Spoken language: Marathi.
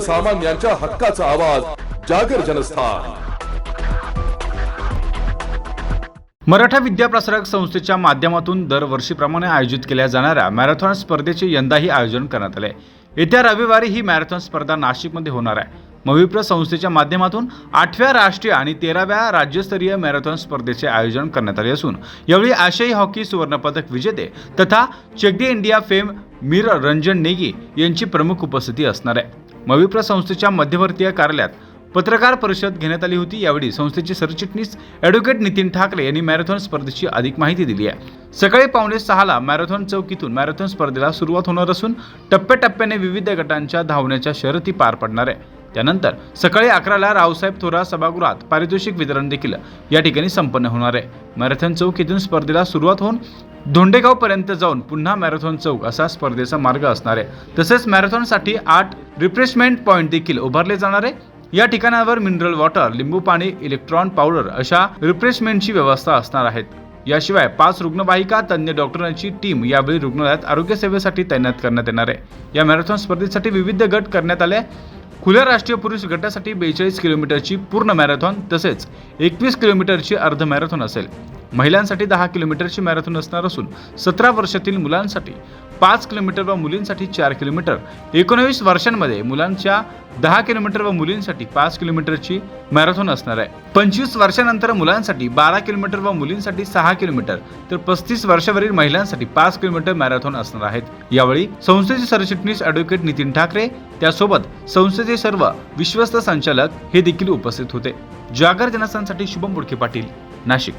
सर्वसामान्यांच्या हक्काचा आवाज जागर जनस्थान. मराठा विद्याप्रसारक संस्थेच्या माध्यमातून दरवर्षीप्रमाणे आयोजित केल्या जाणाऱ्या मॅरेथॉन स्पर्धेचे यंदाही आयोजन करण्यात आले. येत्या रविवारी ही मॅरेथॉन स्पर्धा नाशिकमध्ये होणार आहे. मविप्र संस्थेच्या माध्यमातून आठव्या राष्ट्रीय आणि तेराव्या राज्यस्तरीय मॅरेथॉन स्पर्धेचे आयोजन करण्यात आले असून यावेळी आशियाई हॉकी सुवर्णपदक विजेते तथा चेगडी इंडिया फेम मीर रंजन नेगी यांची प्रमुख उपस्थिती असणार आहे. मविप्र संस्थेच्या मध्यवर्तीय कार्यालयात पत्रकार परिषद घेण्यात आली होती. यावेळी संस्थेचे सरचिटणीस ॲडव्होकेट नितीन ठाकरे यांनी मॅरेथॉन स्पर्धेची अधिक माहिती दिली आहे. सकाळी पावणे सहाला मॅरेथॉन चौकीतून मॅरेथॉन स्पर्धेला सुरुवात होणार असून टप्प्याटप्प्याने विविध गटांच्या धावण्याच्या शर्यती पार पडणार आहे. त्यानंतर सकाळी अकराला रावसाहेब थोरा सभागृहात पारितोषिक वितरण देखील या ठिकाणी संपन्न होणार आहे. मॅरेथॉन चौक स्पर्धेला सुरुवात होऊन धोंडेगावपर्यंत जाऊन पुन्हा मॅरेथॉन चौक असा स्पर्धेचा मार्ग असणार आहे. तसेच मॅरेथॉनसाठी आठ रिफ्रेशमेंट पॉईंट देखील उभारले जाणार आहे. या ठिकाणावर मिनरल वॉटर लिंबू पाणी इलेक्ट्रॉन पावडर अशा रिफ्रेशमेंटची व्यवस्था असणार आहेत. याशिवाय पाच रुग्णवाहिका तज्ज्ञ डॉक्टरांची टीम यावेळी रुग्णालयात आरोग्य सेवेसाठी तैनात करण्यात येणार आहे. या मॅरेथॉन स्पर्धेसाठी विविध गट करण्यात आले खुल्या राष्ट्रीय पुरुष गटासाठी बेचाळीस किलोमीटरची पूर्ण मॅरेथॉन तसेच एकवीस किलोमीटरची अर्ध मॅरेथॉन असेल. महिलांसाठी दहा किलोमीटरची मॅरेथॉन असणार असून सतरा वर्षातील मुलांसाठी पाच किलोमीटर व मुलींसाठी चार किलोमीटर. एकोणवीस वर्षांमध्ये मुलांच्या दहा किलोमीटर व मुलींसाठी पाच किलोमीटरची मॅरेथॉन असणार आहे. पंचवीस वर्षानंतर मुलांसाठी बारा किलोमीटर व मुलींसाठी सहा किलोमीटर. तर पस्तीस वर्षावरील महिलांसाठी पाच किलोमीटर मॅरेथॉन असणार आहेत. यावेळी संस्थेचे सरचिटणीस अॅडव्होकेट नितीन ठाकरे त्यासोबत संस्थेचे सर्व विश्वस्त संचालक हे देखील उपस्थित होते. जागर जनसांसाठी शुभम बुडके पाटील नाशिक.